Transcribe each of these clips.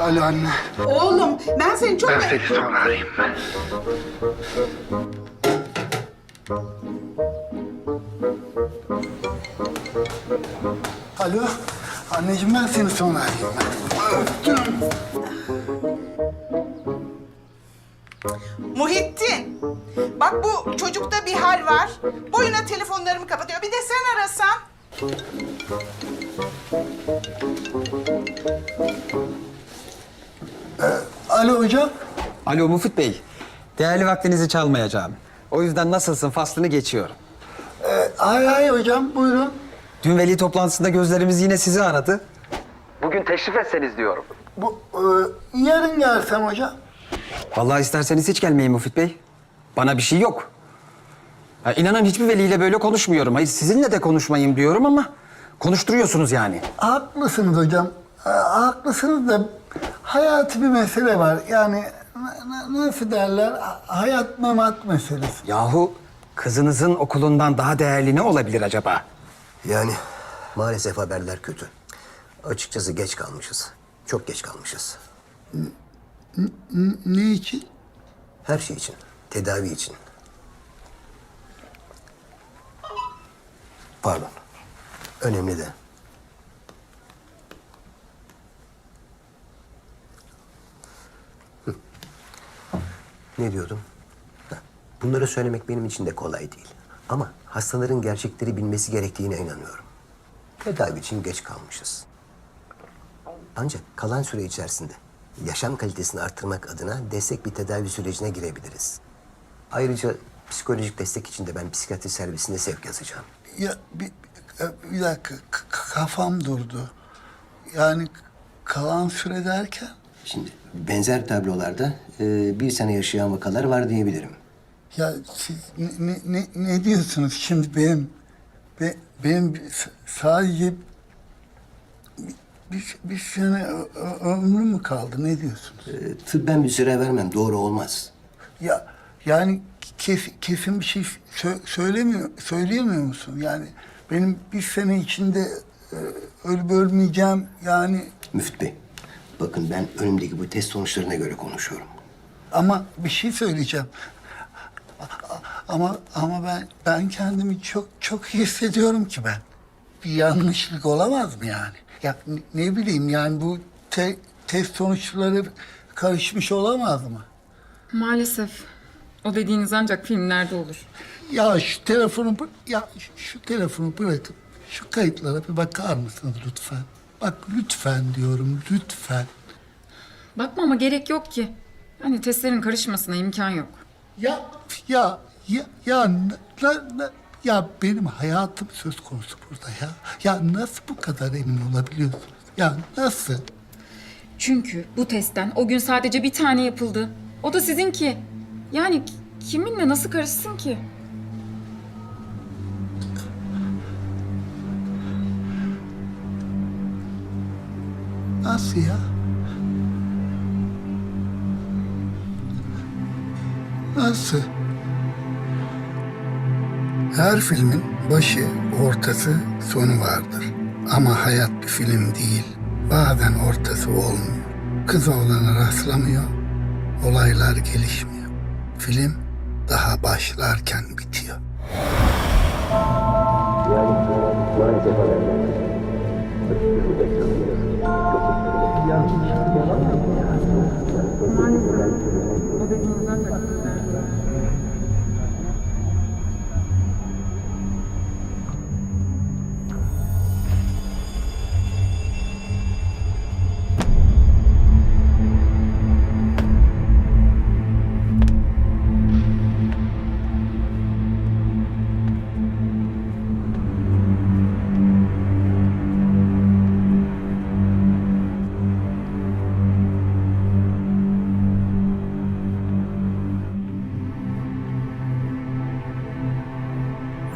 Alo anne. Oğlum ben seni çok... Ben seni sonra arayayım. Alo. Anneciğim ben seni sonra arayayım. Öptüm. Muhittin. Bak bu çocukta bir hal var. Boyuna telefonlarımı kapatıyor. Bir de sen arasan. Alo hocam. Alo Mufit Bey. Değerli vaktinizi çalmayacağım. O yüzden nasılsın faslını geçiyorum. Hay hay hocam buyurun. Dün veli toplantısında gözlerimiz yine sizi aradı. Bugün teşrif etseniz diyorum. Bu, e, yarın gelsem hocam. Vallahi isterseniz hiç gelmeyin Mufit Bey. Bana bir şey yok. Ya inanın hiçbir veliyle böyle konuşmuyorum. Hayır sizinle de konuşmayayım diyorum ama konuşturuyorsunuz yani. Haklısınız hocam. E, haklısınız da hayati bir mesele var. Yani nasıl derler? Hayat memat meselesi. Yahu kızınızın okulundan daha değerli ne olabilir acaba? Yani maalesef haberler kötü. Açıkçası geç kalmışız. Çok geç kalmışız. Ne için? Her şey için. Tedavi için. Pardon. Önemli de. Ne diyordum? Bunları söylemek benim için de kolay değil. Ama hastaların gerçekleri bilmesi gerektiğine inanıyorum. Tedavi için geç kalmışız. Ancak kalan süre içerisinde yaşam kalitesini artırmak adına destek bir tedavi sürecine girebiliriz. Ayrıca psikolojik destek için de ben psikiyatri servisinde sevk yazacağım. Ya bir, bir- bir dakika k- kafam durdu. Yani kalan süre derken? Şimdi benzer tablolarda e, bir sene yaşayan vakalar var diyebilirim. Ya siz ne, ne, ne, ne diyorsunuz şimdi benim be, benim s- sadece bir, bir, bir sene ö- ö- ömrüm mü kaldı ne diyorsunuz? E, tıbben bir süre vermem doğru olmaz. Ya yani kes, kesin bir şey sö- söylemiyor söyleyemiyor musun? Yani benim bir sene içinde e, ölüp ölmeyeceğim yani Müftü Bey, bakın ben önümdeki bu test sonuçlarına göre konuşuyorum. Ama bir şey söyleyeceğim. Ama ama ben ben kendimi çok çok iyi hissediyorum ki ben. Bir yanlışlık olamaz mı yani? Ya ne, ne bileyim yani bu te- test sonuçları karışmış olamaz mı? Maalesef. O dediğiniz ancak filmlerde olur. Ya şu telefonu bı- ya şu telefonu bırakıp şu kayıtlara bir bakar mısınız lütfen? Bak lütfen diyorum lütfen. Bakma ama gerek yok ki. Hani testlerin karışmasına imkan yok. Ya ya ya ya na- na- na- ya benim hayatım söz konusu burada ya. Ya nasıl bu kadar emin olabiliyorsunuz? Ya nasıl? Çünkü bu testten o gün sadece bir tane yapıldı. O da sizinki. Yani ki- kiminle nasıl karışsın ki? Nasıl ya? Nasıl? Her filmin başı, ortası, sonu vardır. Ama hayat bir film değil. Bazen ortası olmuyor. Kız oğlana rastlamıyor. Olaylar gelişmiyor. Film daha başlarken bitiyor. Maalesef O dediğiniz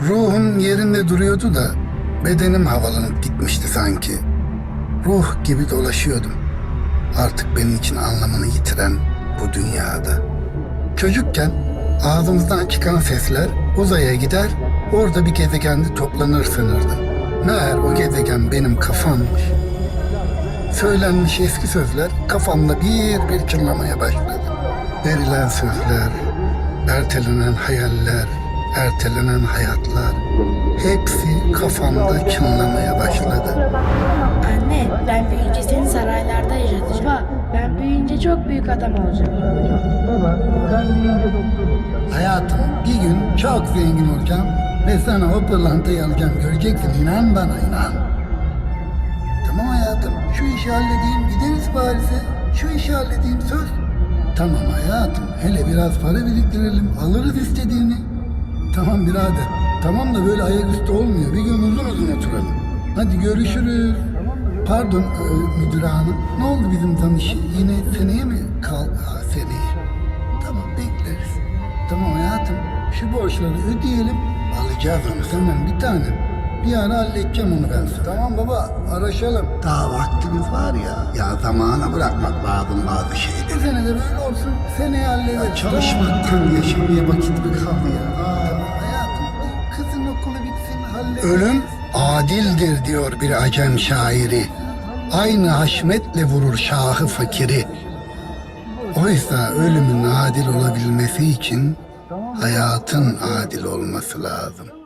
ancak yerinde duruyordu da bedenim havalanıp gitmişti sanki. Ruh gibi dolaşıyordum. Artık benim için anlamını yitiren bu dünyada. Çocukken ağzımızdan çıkan sesler uzaya gider, orada bir gezegende toplanır sanırdım. Meğer o gezegen benim kafammış. Söylenmiş eski sözler kafamda bir bir çınlamaya başladı. Verilen sözler, ertelenen hayaller, ertelenen hayatlar hepsi kafamda çınlamaya başladı. Anne, ben büyüyünce seni saraylarda yaşatacağım. Baba, ben büyüyünce çok büyük adam olacağım. Hayatım bir gün çok zengin olacağım ve sana o pırlantayı alacağım. Göreceksin inan bana inan. Tamam hayatım şu işi halledeyim gideriz Paris'e. Şu işi halledeyim söz. Tamam hayatım hele biraz para biriktirelim alırız istediğini. Tamam birader. Tamam da böyle ayaküstü olmuyor. Bir gün uzun uzun oturalım. Hadi görüşürüz. Pardon e, müdür hanım. Ne oldu bizim tanış? Yine seneye mi kal? Ha, seneye. Tamam bekleriz. Tamam hayatım. Şu borçları ödeyelim. Alacağız onu. Tamam bir tanem. Bir ara halledeceğim onu ben sana. Tamam baba araşalım. Daha vaktimiz var ya. Ya zamana bırakmak lazım bazı şeyleri. Bu sene de böyle olsun. Seneye hallederiz. çalışmaktan yaşamaya vakit mi kaldı ya? Aa, Ölüm adildir diyor bir acem şairi. Aynı haşmetle vurur şahı fakiri. Oysa ölümün adil olabilmesi için hayatın adil olması lazım.